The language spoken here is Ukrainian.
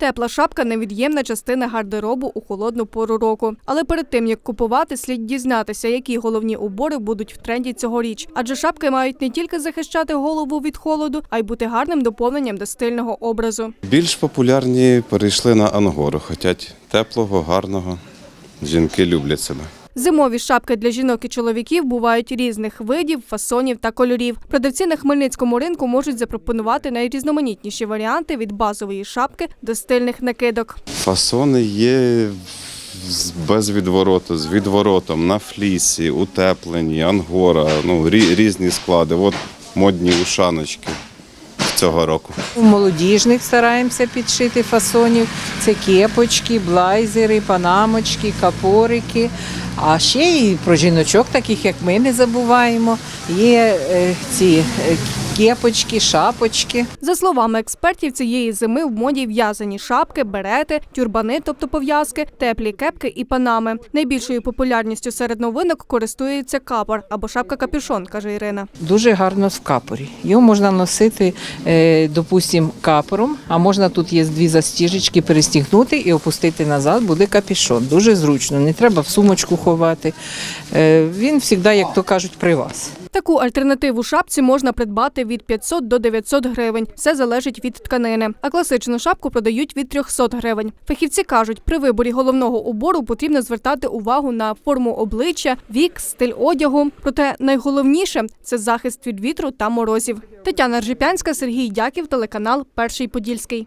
Тепла шапка невід'ємна частина гардеробу у холодну пору року. Але перед тим як купувати, слід дізнатися, які головні убори будуть в тренді цьогоріч. Адже шапки мають не тільки захищати голову від холоду, а й бути гарним доповненням до стильного образу. Більш популярні перейшли на ангору. Хотять теплого, гарного. Жінки люблять себе. Зимові шапки для жінок і чоловіків бувають різних видів, фасонів та кольорів. Продавці на Хмельницькому ринку можуть запропонувати найрізноманітніші варіанти від базової шапки до стильних накидок. Фасони є без відвороту, з відворотом, на флісі, утеплені, ангора, ну, рі- різні склади. От модні ушаночки цього року. У молодіжних стараємося підшити фасонів. Це кепочки, блайзери, панамочки, капорики. А ще і про жіночок, таких як ми, не забуваємо. Є е, ці е, кепочки, шапочки. За словами експертів, цієї зими в моді в'язані шапки, берети, тюрбани, тобто пов'язки, теплі кепки і панами. Найбільшою популярністю серед новинок користується капор або шапка капюшон, каже Ірина. Дуже гарно в капорі. Його можна носити, е, допустим, капором, а можна тут є дві застіжечки перестігнути і опустити назад, буде капюшон. Дуже зручно, не треба в сумочку ховати. Е, Він завжди, як то кажуть, при вас. Таку альтернативу шапці можна придбати від 500 до 900 гривень. Все залежить від тканини. А класичну шапку продають від 300 гривень. Фахівці кажуть, при виборі головного убору потрібно звертати увагу на форму обличчя, вік, стиль одягу. Проте найголовніше це захист від вітру та морозів. Тетяна Ржипянська, Сергій Дяків, телеканал Перший Подільський.